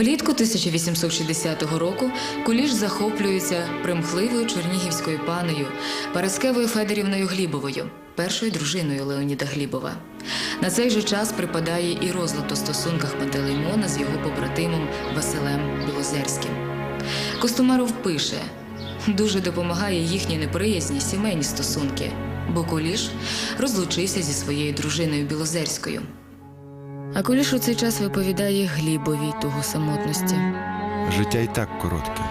Влітку 1860 року Куліш захоплюється примхливою чернігівською панею Параскевою Федорівною Глібовою, першою дружиною Леоніда Глібова. На цей же час припадає і розлад у стосунках Пантелеймона з його побратимом Василем Білозерським. Костомаров пише: дуже допомагає їхній неприязні сімейні стосунки, бо Куліш розлучився зі своєю дружиною Білозерською. А Куліш у цей час виповідає Глібовій тугу самотності. Життя і так коротке.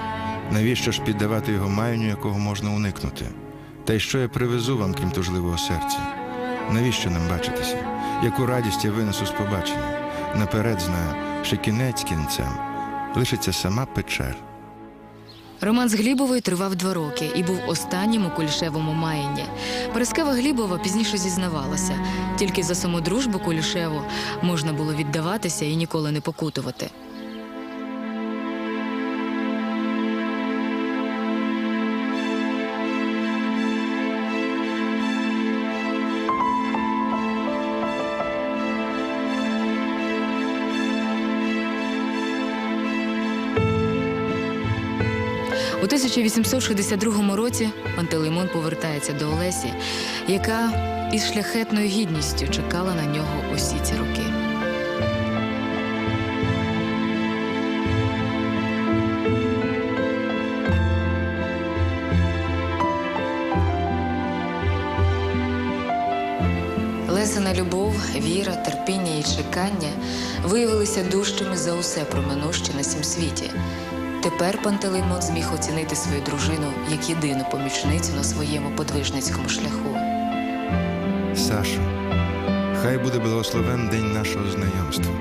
Навіщо ж піддавати його маянню, якого можна уникнути? Та й що я привезу вам, крім тужливого серця? Навіщо нам бачитися? Яку радість я винесу з побачення? Наперед знаю, що кінець кінцем лишиться сама печер. Роман з Глібовою тривав два роки і був останнім у Кулішевому маєнні. Параскева Глібова пізніше зізнавалася. Тільки за саму дружбу Кулішеву можна було віддаватися і ніколи не покутувати. 1862 році Пантелеймон повертається до Олесі, яка із шляхетною гідністю чекала на нього усі ці роки. Лесина любов, віра, терпіння і чекання виявилися дужчими за усе проминуще на сім світі. Тепер Пантелеймон зміг оцінити свою дружину як єдину помічницю на своєму подвижницькому шляху. Сашо, хай буде благословен день нашого знайомства.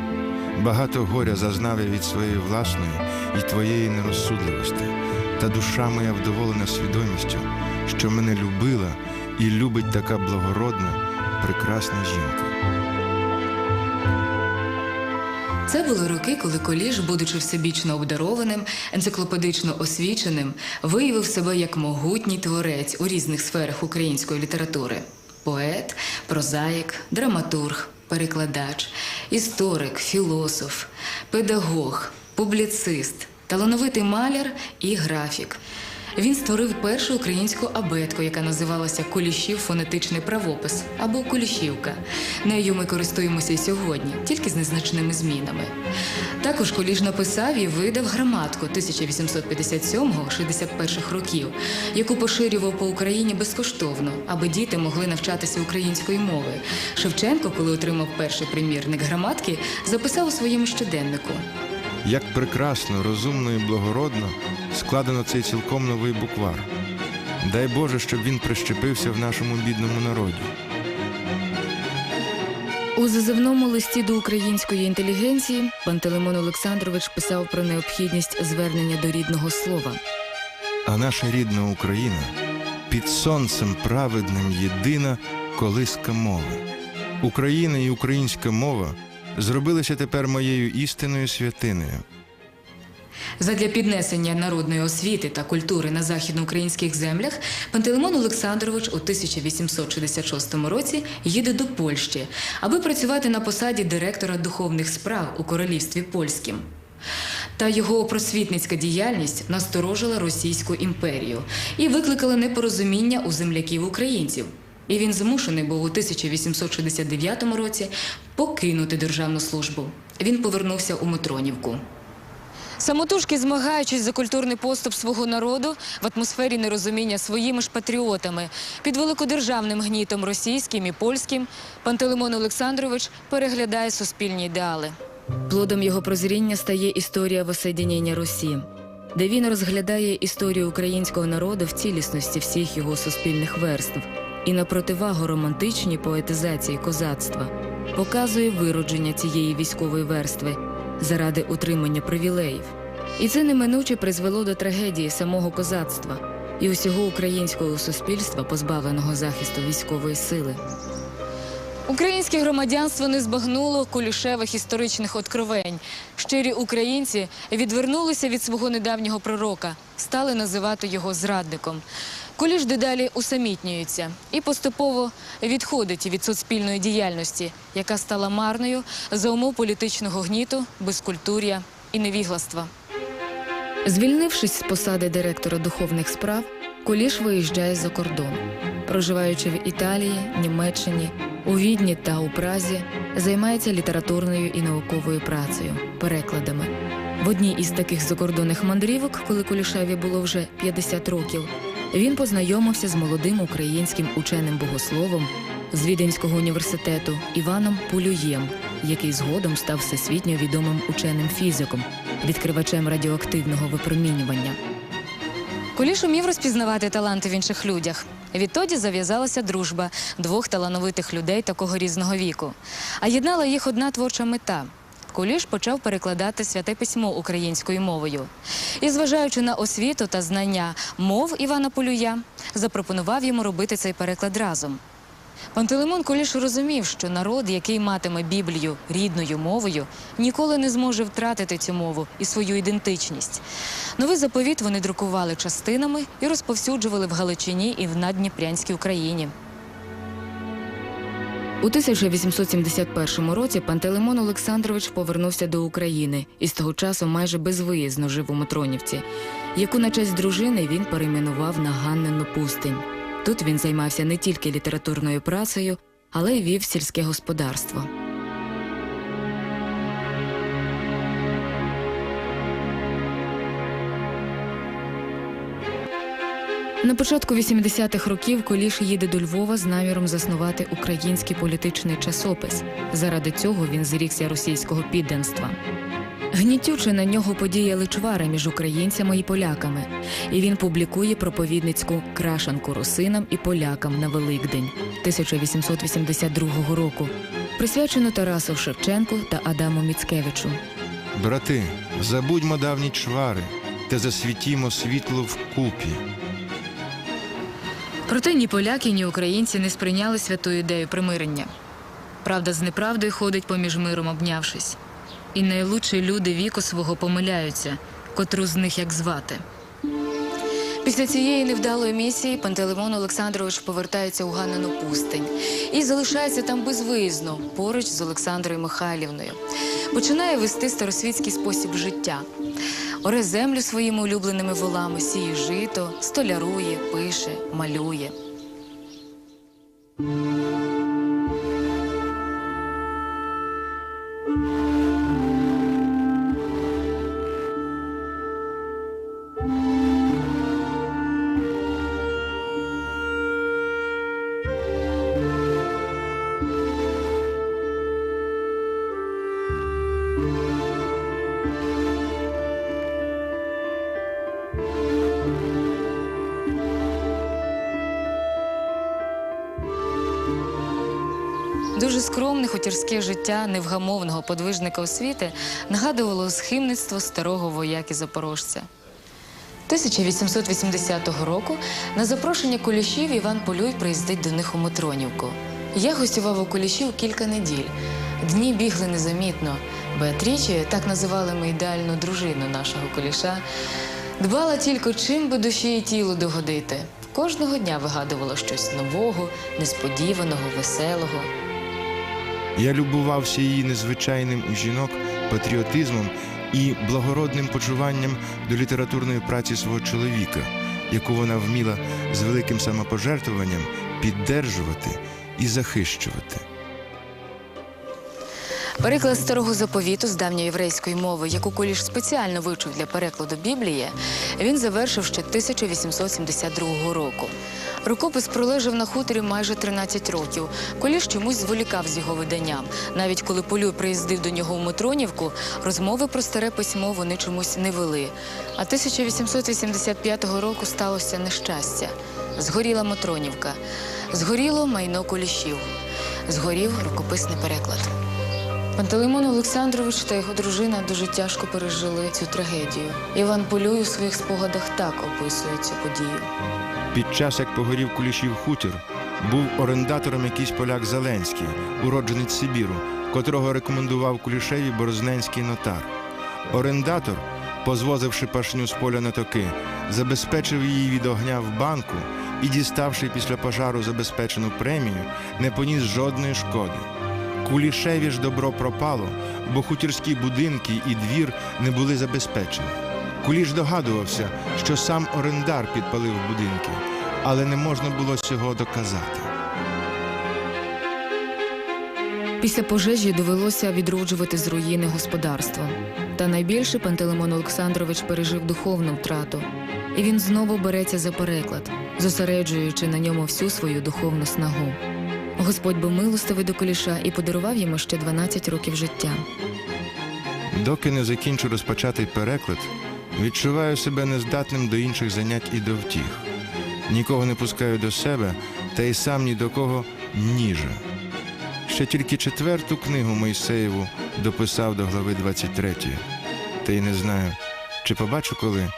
Багато горя зазнав я від своєї власної і твоєї нерозсудливості, та душа моя вдоволена свідомістю, що мене любила і любить така благородна, прекрасна жінка. Це були роки, коли Коліш, будучи всебічно обдарованим, енциклопедично освіченим, виявив себе як могутній творець у різних сферах української літератури: поет, прозаїк, драматург, перекладач, історик, філософ, педагог, публіцист, талановитий маляр і графік. Він створив першу українську абетку, яка називалася Кулішів фонетичний правопис або Кулішівка. Нею ми користуємося й сьогодні, тільки з незначними змінами. Також Куліш написав і видав граматку 1857-61 років, яку поширював по Україні безкоштовно, аби діти могли навчатися української мови. Шевченко, коли отримав перший примірник граматки, записав у своєму щоденнику. Як прекрасно, розумно і благородно складено цей цілком новий буквар. Дай Боже, щоб він прищепився в нашому бідному народі. У зазивному листі до української інтелігенції Пантелеймон Олександрович писав про необхідність звернення до рідного слова. А наша рідна Україна під сонцем праведним єдина колиска мови. Україна і українська мова зробилися тепер моєю істинною святиною. Задля піднесення народної освіти та культури на західноукраїнських землях Пантелеймон Олександрович у 1866 році їде до Польщі, аби працювати на посаді директора духовних справ у королівстві польським. Та його просвітницька діяльність насторожила Російську імперію і викликала непорозуміння у земляків українців. І він змушений був у 1869 році покинути державну службу. Він повернувся у Митронівку. Самотужки змагаючись за культурний поступ свого народу в атмосфері нерозуміння своїми ж патріотами, під великодержавним гнітом російським і польським, Пантелеймон Олександрович переглядає суспільні ідеали. Плодом його прозріння стає історія воссоєдінення Русі, де він розглядає історію українського народу в цілісності всіх його суспільних верств і на противагу романтичній поетизації козацтва показує виродження цієї військової верстви заради утримання привілеїв. І це неминуче призвело до трагедії самого козацтва і усього українського суспільства, позбавленого захисту військової сили. Українське громадянство не збагнуло кулішевих історичних откровень. Щирі українці відвернулися від свого недавнього пророка, стали називати його зрадником. Куліш дедалі усамітнюється і поступово відходить від суспільної діяльності, яка стала марною за умов політичного гніту, безкультур'я і невігластва. Звільнившись з посади директора духовних справ, Куліш виїжджає за кордон. Проживаючи в Італії, Німеччині, у Відні та у Празі, займається літературною і науковою працею, перекладами. В одній із таких закордонних мандрівок, коли Кулішеві було вже 50 років, він познайомився з молодим українським ученим богословом з Віденського університету Іваном Пулюєм, який згодом став всесвітньо відомим ученим фізиком, відкривачем радіоактивного випромінювання. Куліш умів розпізнавати таланти в інших людях. Відтоді зав'язалася дружба двох талановитих людей такого різного віку. А єднала їх одна творча мета. Куліш почав перекладати святе письмо українською мовою. І, зважаючи на освіту та знання мов Івана Полюя, запропонував йому робити цей переклад разом. Пантелеймон Куліш розумів, що народ, який матиме Біблію рідною мовою, ніколи не зможе втратити цю мову і свою ідентичність. Новий заповіт вони друкували частинами і розповсюджували в Галичині і в Надніпрянській Україні. У 1871 році Пантелеймон Олександрович повернувся до України і з того часу майже безвиїзно жив у Матронівці, яку на честь дружини він перейменував на Ганнину пустинь. Тут він займався не тільки літературною працею, але й вів сільське господарство. На початку 80-х років Коліш їде до Львова з наміром заснувати український політичний часопис. Заради цього він зрікся російського підданства. Гнітюче на нього подіяли чвари між українцями і поляками, і він публікує проповідницьку крашанку русинам і полякам на Великдень 1882 року, присвячену Тарасу Шевченку та Адаму Міцкевичу. Брати, забудьмо давні чвари, та засвітімо світло вкупі. Проте ні поляки, ні українці не сприйняли святу ідею примирення. Правда з неправдою ходить поміж миром, обнявшись. І найлучші люди віку свого помиляються, котру з них як звати. Після цієї невдалої місії Пантелеймон Олександрович повертається у Ганнину пустинь і залишається там безвиїзно, поруч з Олександрою Михайлівною. Починає вести старосвітський спосіб життя. Оре землю своїми улюбленими волами, сіє жито, столярує, пише, малює. Дуже скромне хутірське життя невгамовного подвижника освіти нагадувало схимництво старого вояки запорожця. 1880 року на запрошення кулішів Іван Полюй приїздить до них у Матронівку. Я гостював у кулішів кілька неділь. Дні бігли незамітно. Беатрічі, так називали ми ідеальну дружину нашого куліша, дбала тільки, чим би душі і тілу догодити. Кожного дня вигадувала щось нового, несподіваного, веселого. Я любувався її незвичайним у жінок патріотизмом і благородним почуванням до літературної праці свого чоловіка, яку вона вміла з великим самопожертвуванням піддержувати і захищувати. Переклад старого заповіту з давньоєврейської мови, яку Куліш спеціально вивчив для перекладу Біблії, він завершив ще 1872 року. Рукопис пролежав на хуторі майже 13 років. Куліш чомусь зволікав з його виданням. Навіть коли Полюй приїздив до нього у Матронівку, розмови про старе письмо вони чомусь не вели. А 1885 року сталося нещастя. Згоріла Матронівка, згоріло майно Кулішів, згорів рукописний переклад. Пантелеймон Олександрович та його дружина дуже тяжко пережили цю трагедію. Іван Полюй у своїх спогадах так описує цю подію. Під час, як погорів Кулішів хутір, був орендатором якийсь поляк Зеленський, уродженець Сибіру, котрого рекомендував Кулішеві борозненський нотар. Орендатор, позвозивши пашню з поля на токи, забезпечив її від огня в банку і, діставши після пожару забезпечену премію, не поніс жодної шкоди. Кулішеві ж добро пропало, бо хутірські будинки і двір не були забезпечені. Куліш догадувався, що сам орендар підпалив будинки, але не можна було цього доказати. Після пожежі довелося відроджувати з руїни господарство. Та найбільше Пантелеймон Олександрович пережив духовну втрату, і він знову береться за переклад, зосереджуючи на ньому всю свою духовну снагу. Господь був милостивий до Куліша і подарував йому ще 12 років життя. Доки не закінчу розпочатий переклад, відчуваю себе нездатним до інших занять і до втіх. Нікого не пускаю до себе, та й сам ні до кого ніже. Ще тільки четверту книгу Мойсеєву дописав до глави 23, та й не знаю, чи побачу коли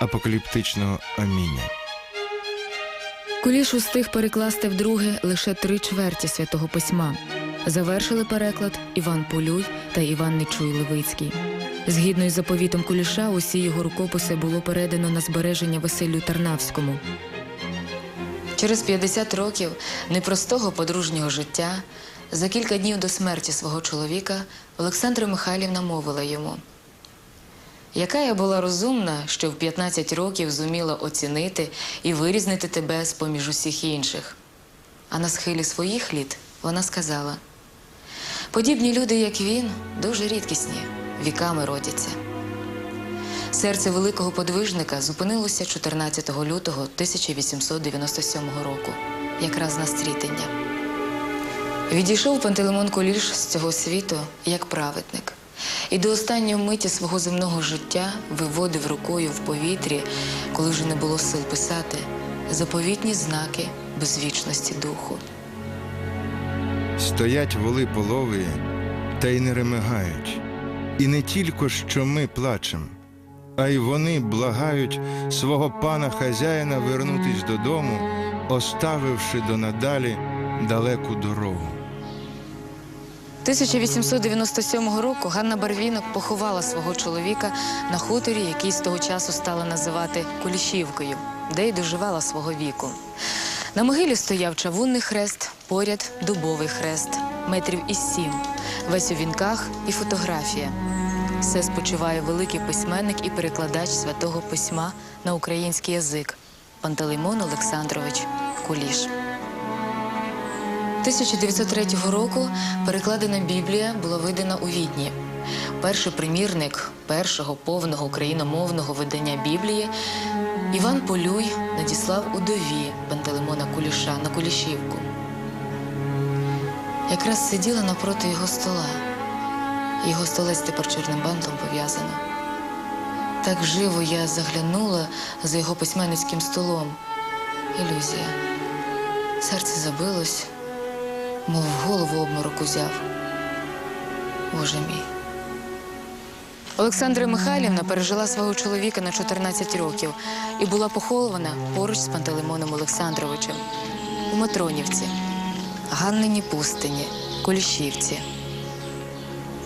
апокаліптичного аміння. Куліш устиг перекласти вдруге лише три чверті святого письма. Завершили переклад Іван Полюй та Іван Нечуй Левицький. Згідно із заповітом Куліша, усі його рукописи було передано на збереження Василю Тарнавському. Через 50 років непростого подружнього життя, за кілька днів до смерті свого чоловіка, Олександра Михайлівна мовила йому. Яка я була розумна, що в 15 років зуміла оцінити і вирізнити тебе з поміж усіх інших. А на схилі своїх літ вона сказала: подібні люди, як він, дуже рідкісні, віками родяться. Серце великого подвижника зупинилося 14 лютого 1897 року, якраз на стрітення. Відійшов Пантелеймон Куліш з цього світу як праведник, і до останньої миті свого земного життя виводив рукою в повітрі, коли вже не було сил писати, заповітні знаки безвічності духу. Стоять воли полові, та й не ремигають. І не тільки що ми плачем, а й вони благають свого пана хазяїна вернутись додому, оставивши донадалі далеку дорогу. 1897 року Ганна Барвінок поховала свого чоловіка на хуторі, який з того часу стала називати Кулішівкою, де й доживала свого віку. На могилі стояв чавунний хрест, поряд дубовий хрест, метрів із сім, весь у вінках і фотографія. Все спочиває великий письменник і перекладач святого письма на український язик Пантелеймон Олександрович Куліш. 1903 року перекладена Біблія була видана у Відні. Перший примірник першого повного україномовного видання Біблії Іван Полюй надіслав удові Пантелеймона Куліша на Кулішівку. Якраз сиділа напроти його стола. Його столець тепер чорним бантом пов'язано. Так живо я заглянула за його письменницьким столом. Ілюзія. Серце забилось, мов голову обморок узяв. Боже мій. Олександра Михайлівна пережила свого чоловіка на 14 років і була похована поруч з Пантелеймоном Олександровичем у Матронівці, Ганнині пустині, Кулішівці.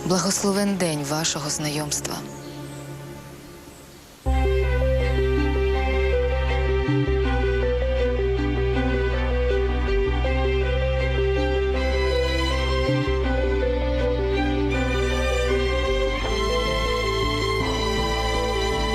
Благословен день вашого знайомства.